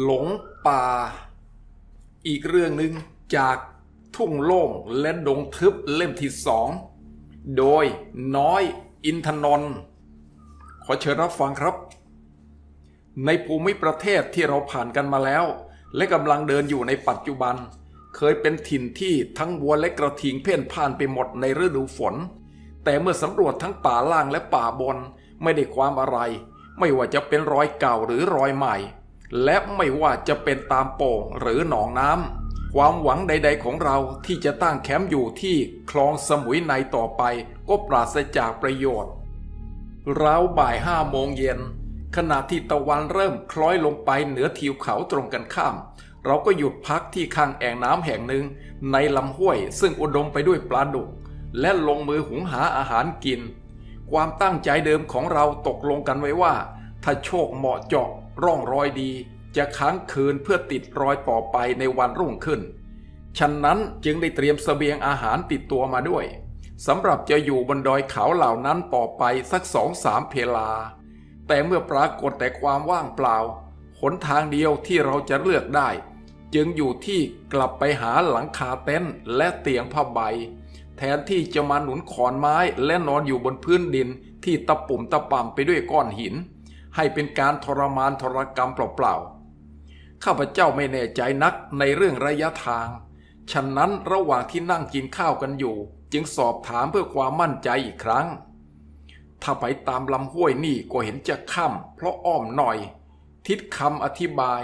หลงป่า อีกเรื่องหนึ่งจากทุ่งโล่งและดงทึบเล่มที่สอง โดยน้อยอินทนนท์ขอเชิญรับฟังครับ ในภูมิประเทศที่เราผ่านกันมาแล้ว และกำลังเดินอยู่ในปัจจุบัน เคยเป็นถิ่นที่ทั้งวัวและกระทิงเพ่นพ่านไปหมดในฤดูฝน แต่เมื่อสำรวจทั้งป่าล่างและป่าบน ไม่ได้ความอะไร ไม่ว่าจะเป็นรอยเก่าหรือรอยใหม่ และไม่ว่าจะเป็นตามโป่งหรือหนองน้ำความหวังใดๆของเราที่จะตั้งแคมป์อยู่ที่คลองสมุยในต่อไปก็ปราศจากประโยชน์ราวบ่ายห้าโมงเย็น ขณะที่ตะวันเริ่มคล้อยลงไปเหนือทิวเขาตรงกันข้าม เราก็หยุดพักที่ข้างแอ่งน้ำแห่งหนึ่ง ในลำห้วยซึ่งอุดมไปด้วยปลาดุก และลงมือหุงหาอาหารกิน ความตั้งใจเดิมของเราตกลงกันไว้ว่า ถ้าโชคเหมาะเจาะ ร่องรอยดีจะค้างคืนเพื่อติดรอยต่อไปในวันรุ่งขึ้น ฉะนั้นจึงได้เตรียมเสบียงอาหารติดตัวมาด้วยสำหรับจะอยู่บนดอยเขาเหล่านั้นต่อไปสักสองสามเพลา แต่เมื่อปรากฏแต่ความว่างเปล่า หนทางเดียวที่เราจะเลือกได้ จึงอยู่ที่กลับไปหาหลังคาเต็นท์และเตียงผ้าใบ แทนที่จะมาหนุนขอนไม้และนอนอยู่บนพื้นดินที่ตะปุ่มตะป่ำไปด้วยก้อนหิน ให้เป็นการทรมานทรกรรมเปล่าๆ ข้าพเจ้าไม่แน่ใจนักในเรื่องระยะทาง ฉะนั้นระหว่างที่นั่งกินข้าวกันอยู่ จึงสอบถามเพื่อความมั่นใจอีกครั้ง ถ้าไปตามลำห้วยนี่ก็เห็นจะค่ำเพราะอ้อมหน่อย ทิศคำอธิบาย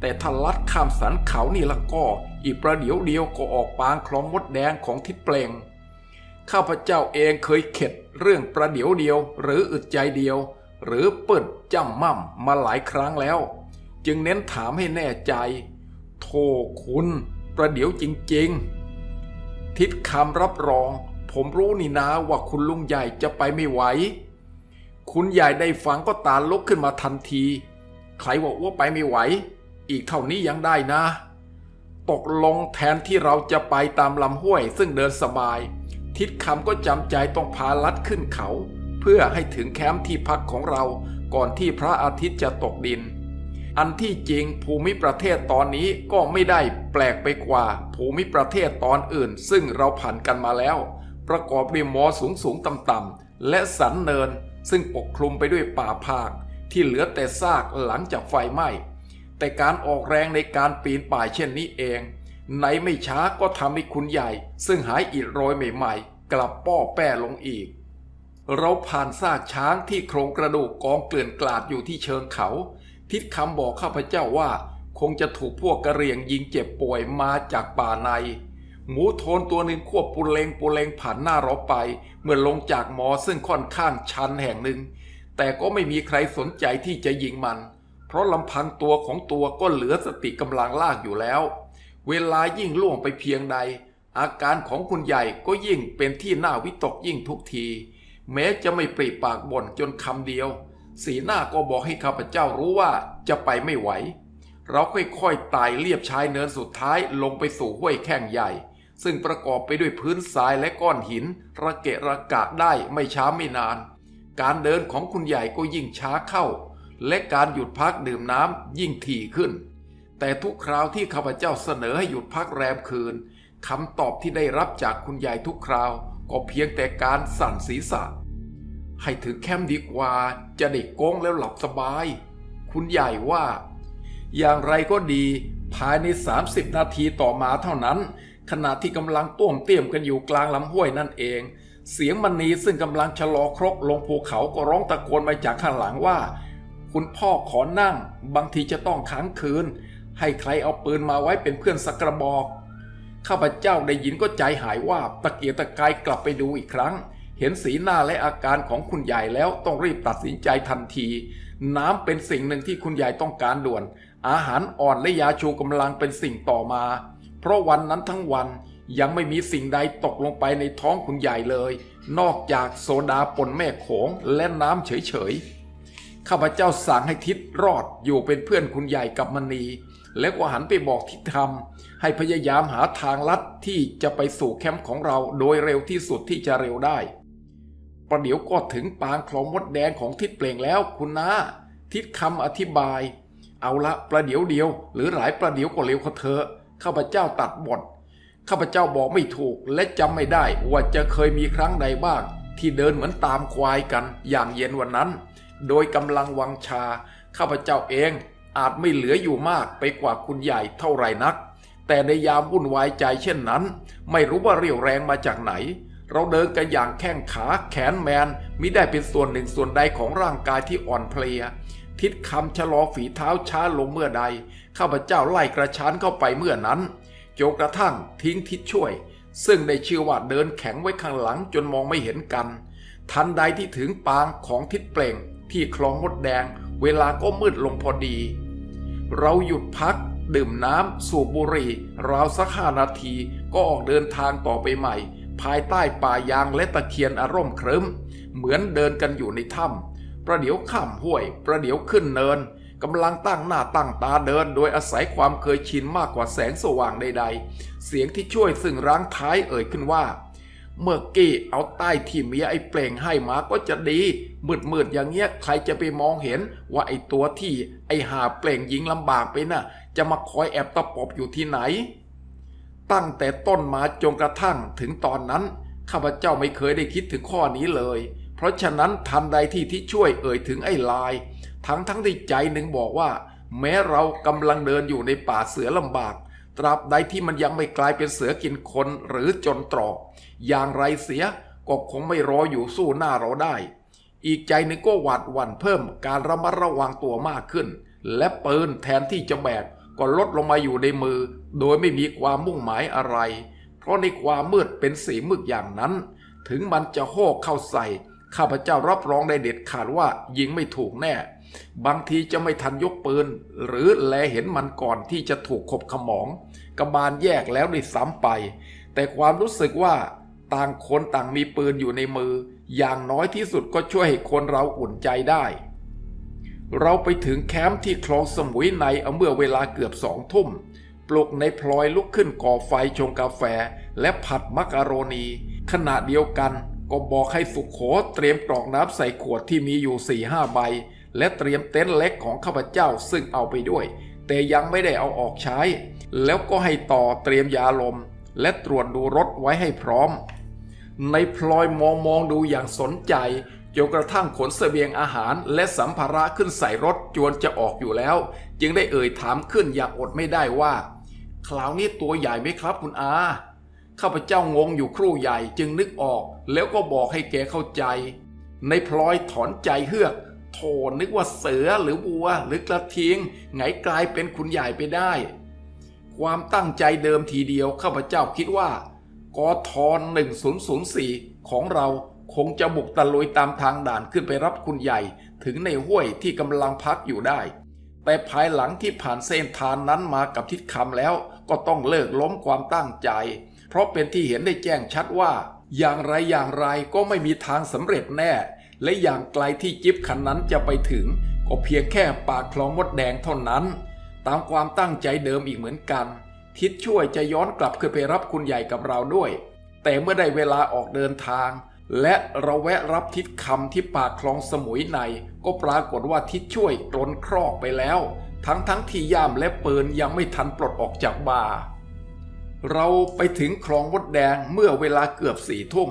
แต่ถ้าลัดข้ามสันเขานี่ละก็ อีกประเดี๋ยวเดียวก็ออกปางคลองมดแดงของทิศเปลงข้าพเจ้าเองเคยเข็ดเรื่องประเดี๋ยวเดียวหรืออึดใจเดียว หรือเปิดจ้ำม่ำมาหลายครั้งแล้ว จึงเน้นถามให้แน่ใจ โทคุณ ประเดี๋ยวจริงๆ ทิศคำรับรอง ผมรู้นี่นาว่าคุณลุงใหญ่จะไปไม่ไหว คุณใหญ่ได้ฟังก็ตาลุกขึ้นมาทันที ใครบอกว่าไปไม่ไหว อีกเท่านี้ยังได้นะ ตกลงแทนที่เราจะไปตามลำห้วยซึ่งเดินสบาย ทิศคำก็จำใจต้องพาลัดขึ้นเขา เพื่อให้ถึงแคมป์ที่พักของเราก่อนที่พระอาทิตย์จะตกดิน อันที่จริงภูมิประเทศตอนนี้ก็ไม่ได้แปลกไปกว่าภูมิประเทศตอนอื่น ซึ่งเราผ่านกันมาแล้ว ประกอบด้วยมอสูงสูงต่ำต่ำๆและสันเนิน ซึ่งปกคลุมไปด้วยป่าพากที่เหลือแต่ซากหลังจากไฟไหม้ แต่การออกแรงในการปีนป่ายเช่นนี้เองไหนไม่ช้าก็ทำให้คุณใหญ่ ซึ่งหายอิดโรยใหม่ๆ กลับป้อแป้ลงอีก เราผ่านซากช้างที่โครงกระดูกกองเกลื่อนกลาดอยู่ที่เชิงเขา ทิศคำบอกข้าพเจ้าว่า คงจะถูกพวกกระเรียงยิงเจ็บป่วยมาจากป่าใน หมูโทนตัวหนึ่งควบปุเลงปุเลงผ่านหน้าเราไป เมื่อลงจากหมอซึ่งค่อนข้างชันแห่งหนึ่ง แต่ก็ไม่มีใครสนใจที่จะยิงมัน เพราะลำพังตัวของตัวก็เหลือสติกำลังลากอยู่แล้ว เวลายิ่งล่วงไปเพียงใดอาการของคุณใหญ่ก็ยิ่งเป็นที่น่าวิตกยิ่งทุกที แม้จะไม่ปริปากบ่นจนคำเดียว สีหน้าก็บอกให้ข้าพเจ้ารู้ว่าจะไปไม่ไหว เราค่อยๆไต่เลียบชายเนินสุดท้ายลงไปสู่ห้วยแข้งใหญ่ ซึ่งประกอบไปด้วยพื้นทรายและก้อนหิน ระเกะระกะได้ไม่ช้าไม่นาน การเดินของคุณใหญ่ก็ยิ่งช้าเข้า และการหยุดพักดื่มน้ำยิ่งถี่ขึ้น แต่ทุกคราวที่ข้าพเจ้าเสนอให้หยุดพักแรมคืนคำตอบที่ได้รับจากคุณยายทุกคราว ก็เพียงแต่การสั่นศีรษะ ให้ถึงแคมป์ดีกว่าจะได้โกงแล้วหลับสบาย คุณใหญ่ว่า อย่างไรก็ดีภายใน 30 นาทีต่อมาเท่านั้น ขณะที่กำลังต้วมเตี้ยมกันอยู่กลางลำห้วยนั่นเอง เสียงมณีซึ่งกำลังชะลอครกลงภูเขาก็ร้องตะโกนมาจากข้างหลังว่า คุณพ่อขอนั่ง บางทีจะต้องค้างคืน ให้ใครเอาปืนมาไว้เป็นเพื่อนสักกระบอก ข้าพเจ้าได้ยินก็ใจหายว่าบตะเกียกตะกายกลับไปดูอีกครั้ง เห็นสีหน้าและอาการของคุณใหญ่แล้วต้องรีบตัดสินใจทันที น้ำเป็นสิ่งหนึ่งที่คุณใหญ่ต้องการด่วน อาหารอ่อนและยาชูกำลังเป็นสิ่งต่อมา เพราะวันนั้นทั้งวันยังไม่มีสิ่งใดตกลงไปในท้องคุณใหญ่เลย นอกจากโซดาปนแม่โขงและน้ำเฉยๆข้าพเจ้าสั่งให้ทิศรอดอยู่เป็นเพื่อนคุณใหญ่กับมณี แล้วก็หันไปบอกทิศธรรมให้พยายามหาทางลัดที่จะไปสู่แคมป์ของเราโดยเร็วที่สุดที่จะเร็วได้ ประเดี๋ยวก็ถึงปางคลองมดแดงของทิศเปล่งแล้วคุณนาทิศคำอธิบาย เอาละประเดี๋ยวเดียว หรือหลายประเดี๋ยวก็เร็วเขาเถอะข้าพเจ้าตัดบทข้าพเจ้าบอกไม่ถูกและจำไม่ได้ว่าจะเคยมีครั้งใดบ้าง ที่เดินเหมือนตามควายกันอย่างเย็นวันนั้น โดยกำลังวังชาข้าพเจ้าเอง อาจไม่เหลืออยู่มากไปกว่าคุณใหญ่เท่าไรนัก แต่ในยามวุ่นวายใจเช่นนั้น ไม่รู้ว่าเรี่ยวแรงมาจากไหน เราเดินกันอย่างแข้งขาแขนแมนมิได้เป็นส่วนหนึ่งส่วนใดของร่างกายที่อ่อนเพลียทิศคำชะลอฝีเท้าช้าลงเมื่อใด ข้าพเจ้าไล่กระชานเข้าไปเมื่อนั้นจนกระทั่งทิ้งทิศช่วย ซึ่งได้ชื่อว่าเดินแข็งไว้ข้างหลังจนมองไม่เห็นกัน ทันใดที่ถึงปางของทิศเปล่งที่คลองมดแดง เวลาก็มืดลงพอดี เราหยุดพัก ดื่มน้ำสูบบุหรี่ราวสักห้านาทีก็ออกเดินทางต่อไปใหม่ ภายใต้ป่ายางและตะเคียนอารมณ์เคริมเหมือนเดินกันอยู่ในถ้ำประเดี๋ยวข้ามห้วย ประเดี๋ยวขึ้นเนินกำลังตั้งหน้าตั้งตาเดิน โดยอาศัยความเคยชินมากกว่าแสงสว่างใดๆ เสียงที่ช่วยซึ่งร้างท้ายเอ่ยขึ้นว่า เมื่อกี้เอาใต้ที่เมียไอ้เปล่งให้มาก็จะดี มืดๆอย่างเงี้ยใครจะไปมองเห็นว่าไอ้ตัวที่ไอ้หาเปล่งยิงลำบากไปน่ะ จะมาคอยแอบตะปบอยู่ที่ไหน ตั้งแต่ต้นมาจนกระทั่งถึงตอนนั้นข้าพเจ้าไม่เคยได้คิดถึงข้อนี้เลย เพราะฉะนั้นทันใดที่ที่ช่วยเอ่ยถึงไอ้ลาย ทั้งทั้งที่ใจหนึ่งบอกว่า แม้เรากำลังเดินอยู่ในป่าเสือลำบาก ตราบใดที่มันยังไม่กลายเป็นเสือกินคนหรือจนตรอก อย่างไรเสียก็คงไม่รออยู่สู้หน้าเราได้ อีกใจหนึ่งก็หวาดหวั่นเพิ่มการระมัดระวังตัวมากขึ้น และปืนแทนที่จะแบกก็ลดลงมาอยู่ในมือ โดยไม่มีความมุ่งหมายอะไร เพราะในความมืดเป็นสีมึกอย่างนั้น ถึงมันจะโหกเข้าใส่ ข้าพเจ้ารับรองได้เด็ดขาดว่ายิงไม่ถูกแน่ บางทีจะไม่ทันยกปืน หรือแลเห็นมันก่อนที่จะถูกขบขมองกบาลแยกแล้วด้ซ้ำไป แต่ความรู้สึกว่าต่างคนต่างมีปืนอยู่ในมือ อย่างน้อยที่สุดก็ช่วยให้คนเราอุ่นใจได้ เราไปถึงแคมป์ที่คลองสมุยในเอาเมื่อเวลาเกือบสองทุ่ม ปลุกในพลอยลุกขึ้นก่อไฟชงกาแฟ และผัดมักกะโรนี ขณะเดียวกันก็บอกให้สุขโขเตรียมกรอกน้ำใส่ขวดที่มีอยู่สี่ห้าใบ และเตรียมเต็นท์เล็กของข้าพเจ้าซึ่งเอาไปด้วย แต่ยังไม่ได้เอาออกใช้ แล้วก็ให้ต่อเตรียมยาลม และตรวจดูรถไว้ให้พร้อม ในพลอยมองมองดูอย่างสนใจจนกระทั่งขนเสบียงอาหารและสัมภาระขึ้นใส่รถจวนจะออกอยู่แล้ว จึงได้เอ่ยถามขึ้นอย่างอดไม่ได้ว่าคราวนี้ตัวใหญ่ไหมครับคุณอาข้าพเจ้างงอยู่ครู่ใหญ่จึงนึกออก แล้วก็บอกให้แกเข้าใจ ในพลอยถอนใจเฮือก โถนึกว่าเสือหรือวัวหรือกระทิงไงกลายเป็นคุณใหญ่ไปได้ ความตั้งใจเดิมทีเดียวข้าพเจ้าคิดว่ากท1004 ของเราคงจะบุกตะลุยตามทางด่านขึ้นไปรับคุณใหญ่ถึงในห้วยที่กำลังพักอยู่ได้ แต่ภายหลังที่ผ่านเส้นทางนั้นมากับทิศคำแล้วก็ต้องเลิกล้มความตั้งใจ เพราะเป็นที่เห็นได้แจ้งชัดว่า อย่างไรอย่างไรก็ไม่มีทางสำเร็จแน่ และอย่างไกลที่จิ๊บคันนั้นจะไปถึง ก็เพียงแค่ปากคลองมดแดงเท่านั้น ตามความตั้งใจเดิมอีกเหมือนกัน ทิศช่วยจะย้อนกลับขึ้นไปรับคุณใหญ่กับเราด้วย แต่เมื่อได้เวลาออกเดินทาง และเราแวะรับทิศคำที่ปากคลองสมุยใน ก็ปรากฏว่าทิศช่วยกลนครอกไปแล้ว ทั้งทั้งที่ย่ามและปืนยังไม่ทันปลดออกจากบาร์เราไปถึงคลองมดแดงเมื่อเวลาเกือบสี่ทุ่ม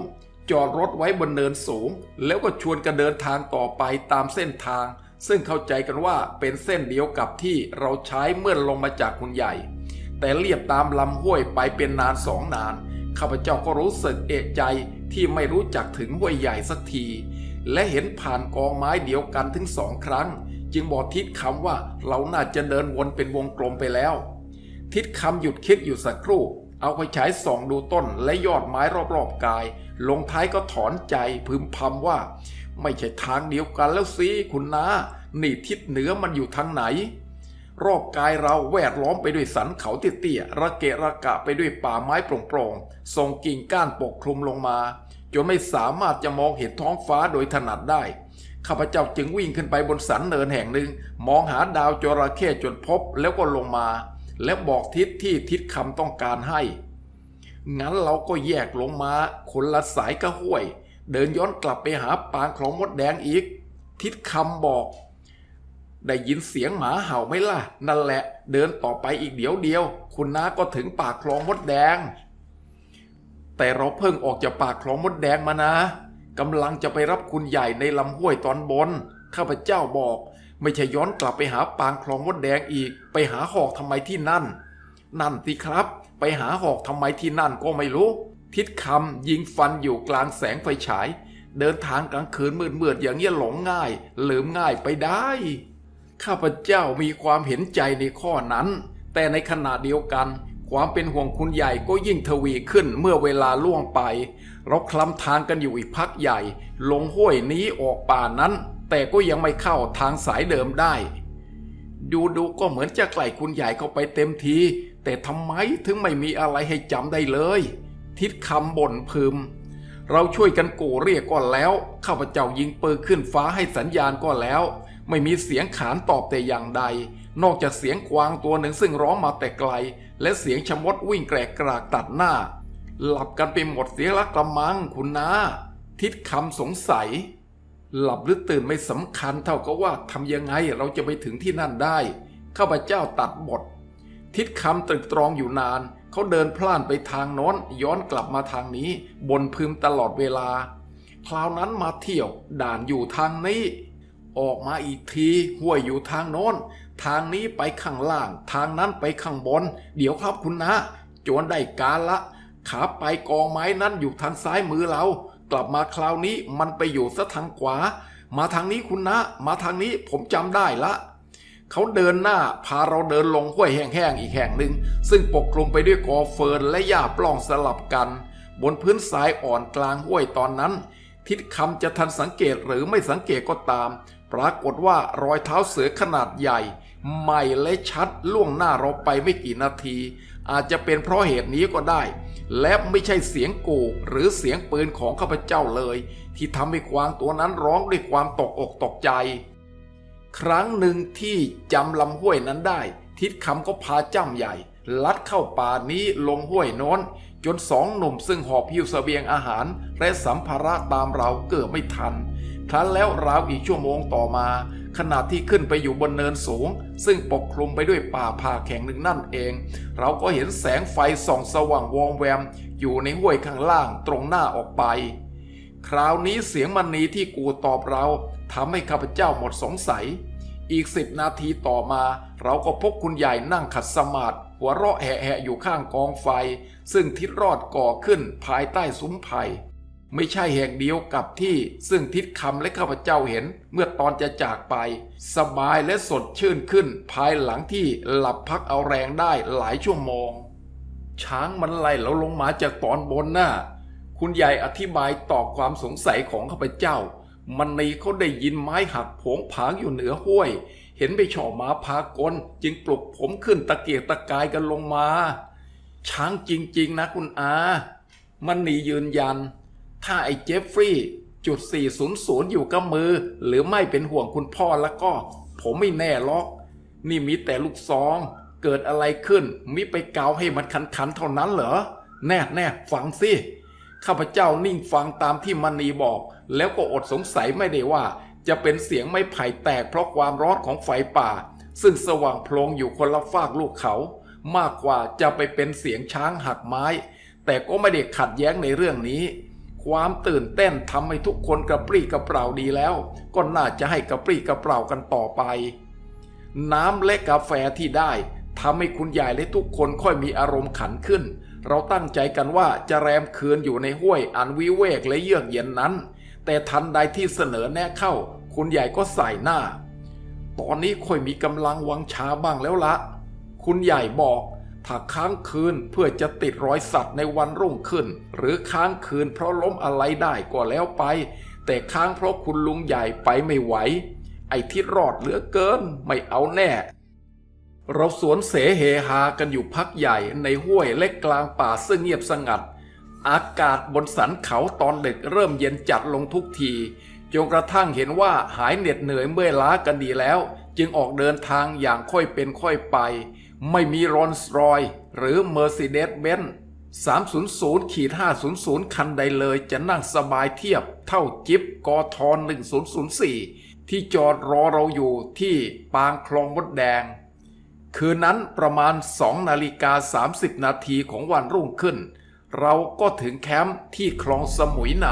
จอดรถไว้บนเนินสูง แล้วก็ชวนกันเดินทางต่อไปตามเส้นทาง ซึ่งเข้าใจกันว่าเป็นเส้นเดียวกับที่เราใช้เมื่อลงมาจากคุณใหญ่ แต่เลียบตามลำห้วยไปเป็นนานสองนาน ข้าพเจ้าก็รู้สึกเอะใจที่ไม่รู้จักถึงห้วยใหญ่สักที และเห็นผ่านกองไม้เดียวกันถึงสองครั้ง จึงบอกทิศคำว่าเราน่าจะเดินวนเป็นวงกลมไปแล้ว ทิศคำหยุดคิดอยู่สักครู่ เอาไปฉายส่องดูต้นและยอดไม้รอบๆกาย ลงท้ายก็ถอนใจพึมพำว่า ไม่ใช่ทางเดียวกันแล้วสิคุณนานี่ทิศเหนือมันอยู่ทางไหน รอบกายเราแวดล้อมไปด้วยสันเขาเตี้ยๆระเกะระกะไปด้วยป่าไม้โปร่งๆส่งกิ่งก้านปกคลุมลงมา จนไม่สามารถจะมองเห็นท้องฟ้าโดยถนัดได้ข้าพเจ้าจึงวิ่งขึ้นไปบนสันเนินแห่งหนึ่ง มองหาดาวจระเข้จนพบแล้วก็ลงมา และบอกทิศที่ทิศคำต้องการให้ งั้นเราก็แยกลงมาคนละสายกระห้วย เดินย้อนกลับไปหาปางของมดแดงอีก ทิศคำบอก ได้ยินเสียงหมาเห่าไหมล่ะ นั่นแหละเดินต่อไปอีกเดี๋ยวเดียว คุณน้าก็ถึงปากคลองมดแดง แต่เราเพิ่งออกจากปากคลองมดแดงมานะกำลังจะไปรับคุณใหญ่ในลำห้วยตอนบน ข้าพเจ้าบอก ไม่ใช่ย้อนกลับไปหาปางคลองมดแดงอีก ไปหาหอกทำไมที่นั่น นั่นสิครับ ไปหาหอกทำไมที่นั่นก็ไม่รู้ ทิศคำยิงฟันอยู่กลางแสงไฟฉาย เดินทางกลางคืนมืดๆอย่างเงี้ยหลงง่าย ลืมง่ายไปได้ ข้าพเจ้ามีความเห็นใจในข้อนั้น แต่ในขณะเดียวกัน ความเป็นห่วงคุณใหญ่ก็ยิ่งทวีขึ้นเมื่อเวลาล่วงไป เราคลำทางกันอยู่อีกพักใหญ่ ลงห้วยนี้ออกป่านั้น แต่ก็ยังไม่เข้าทางสายเดิมได้ ดูดูก็เหมือนจะไกลคุณใหญ่เข้าไปเต็มที แต่ทำไมถึงไม่มีอะไรให้จำได้เลย ทิศคำบ่นพึม เราช่วยกันกูเรียกก็แล้ว ข้าพเจ้ายิงปืนขึ้นฟ้าให้สัญญาณก็แล้ว ไม่มีเสียงขานตอบแต่อย่างใด นอกจากเสียงกวางตัวหนึ่งซึ่งร้องมาแต่ไกล และเสียงชะมดวิ่งแกรกกรากตัดหน้า หลับกันไปหมดเสียละกระมังคุณนาทิศคำสงสัย หลับหรือตื่นไม่สำคัญเท่ากับว่าทำยังไงเราจะไปถึงที่นั่นได้ ข้าพเจ้าตัดบท ทิศคำตรึกตรองอยู่นาน เขาเดินพล่านไปทางโน้น ย้อนกลับมาทางนี้ บนพึมตลอดเวลา คราวนั้นมาเที่ยว ด่านอยู่ทางนี้ ออกมาอีกทีห้วยอยู่ทางโน้น ทางนี้ไปข้างล่าง ทางนั้นไปข้างบน เดี๋ยวครับคุณนะจวนได้การละ ขาไปกองไม้นั้นอยู่ทางซ้ายมือเรา กลับมาคราวนี้มันไปอยู่ซะทางขวา มาทางนี้คุณนะ มาทางนี้ผมจำได้ละเขาเดินหน้าพาเราเดินลงห้วยแห้งๆอีกแห่งหนึ่ง ซึ่งปกคลุมไปด้วยกอเฟิร์นและหญ้าปล้องสลับกัน บนพื้นทรายอ่อนกลางห้วยตอนนั้น ทิศคำจะทันสังเกตหรือไม่สังเกตก็ตาม ปรากฏว่ารอยเท้าเสือขนาดใหญ่ ใหม่และชัดล่วงหน้าเราไปไม่กี่นาที อาจจะเป็นเพราะเหตุนี้ก็ได้ และไม่ใช่เสียงกูหรือเสียงปืนของข้าพเจ้าเลย ที่ทำให้กวางตัวนั้นร้องด้วยความตกอกตกใจ ครั้งหนึ่งที่จำลำห้วยนั้นได้ ทิศคำก็พาจ้ำใหญ่ ลัดเข้าป่านี้ลงห้วยโน้น จนสองหนุ่มซึ่งหอบหิ้วเสบียงอาหาร และสัมภาระตามเราเกิดไม่ทันครั้นแล้วราวอีกชั่วโมงต่อมา ขณะที่ขึ้นไปอยู่บนเนินสูง ซึ่งปกคลุมไปด้วยป่าผ่าแข็งหนึ่งนั่นเอง เราก็เห็นแสงไฟส่องสว่างวองแวม อยู่ในห้วยข้างล่างตรงหน้าออกไป คราวนี้เสียงมณีที่กูตอบเราทำให้ข้าพเจ้าหมดสงสัย อีกสิบนาทีต่อมา เราก็พบคุณใหญ่นั่งขัดสมาธิหัวเราะแหะๆอยู่ข้างกองไฟ ซึ่งทิศรอดก่อขึ้นภายใต้ซุ้มไผ่ ไม่ใช่แห่งเดียวกับที่ซึ่งทิศคำและข้าพเจ้าเห็น เมื่อตอนจะจากไป สบายและสดชื่นขึ้น ภายหลังที่หลับพักเอาแรงได้หลายชั่วโมง ช้างมันไล่เราลงมาจากตอนบนน่ะคุณใหญ่อธิบายตอบความสงสัยของข้าพเจ้า มันนีเขาได้ยินไม้หักผงผางอยู่เหนือห้วย เห็นไปเฉาะหมาพากลจึงปลุกผมขึ้นตะเกียกตะกายกันลงมา ช้างจริง ๆ นะคุณอา มันนียืนยัน ถ้าไอ้เจฟฟรีย์จุด 400 อยู่กับมือ หรือไม่เป็นห่วงคุณพ่อแล้วก็ ผมไม่แน่หรอก นี่มีแต่ลูกซอง เกิดอะไรขึ้น มิไปเกาให้มันคันๆเท่านั้นเหรอ แน่แน่ฟังสิข้าพเจ้านิ่งฟังตามที่มณีบอก แล้วก็อดสงสัยไม่ได้ว่า จะเป็นเสียงไม้ไผ่แตกเพราะความร้อนของไฟป่า ซึ่งสว่างโพลงอยู่คนละฟากลูกเขา มากกว่าจะไปเป็นเสียงช้างหักไม้ แต่ก็ไม่ได้ขัดแย้งในเรื่องนี้ ความตื่นเต้นทำให้ทุกคนกระปรี้กระเปร่าดีแล้ว ก็น่าจะให้กระปรี้กระเปร่ากันต่อไป น้ำและกาแฟที่ได้ทำให้คุณยายและทุกคนค่อยมีอารมณ์ขันขึ้น เราตั้งใจกันว่าจะแรมคืนอยู่ในห้วยอันวิเวกและเยือกเย็นนั้น แต่ทันใดที่เสนอแนะเข้า คุณยายก็ใส่หน้า ตอนนี้ค่อยมีกำลังวังชาบ้างแล้วละ คุณใหญ่บอก ถ้าค้างคืนเพื่อจะติดรอยสัตว์ในวันรุ่งขึ้น หรือค้างคืนเพราะล้มอะไรได้ก็แล้วไป แต่ค้างเพราะคุณลุงใหญ่ไปไม่ไหว ไอ้ที่รอดเหลือเกินไม่เอาแน่ เราสวนเสเฮฮากันอยู่พักใหญ่ในห้วยเล็กกลางป่าซึ่งเงียบสงัด อากาศบนสันเขาตอนเดึกเริ่มเย็นจัดลงทุกทีจนกระทั่งเห็นว่าหายเหน็ดเหนื่อยเมื่อยล้ากันดีแล้ว จึงออกเดินทางอย่างค่อยเป็นค่อยไป ไม่มีรอนสรอยหรือ Mercedes Benz 300ขีด500 คันใดเลยจะนั่งสบายเทียบเท่าจิบกอทอน1004 ที่จอดรอเราอยู่ที่ปางคลองมดแดง คืนนั้นประมาณ 2 นาฬิกา 30 นาทีของวันรุ่งขึ้น เราก็ถึงแคมป์ที่คลองสมุยใน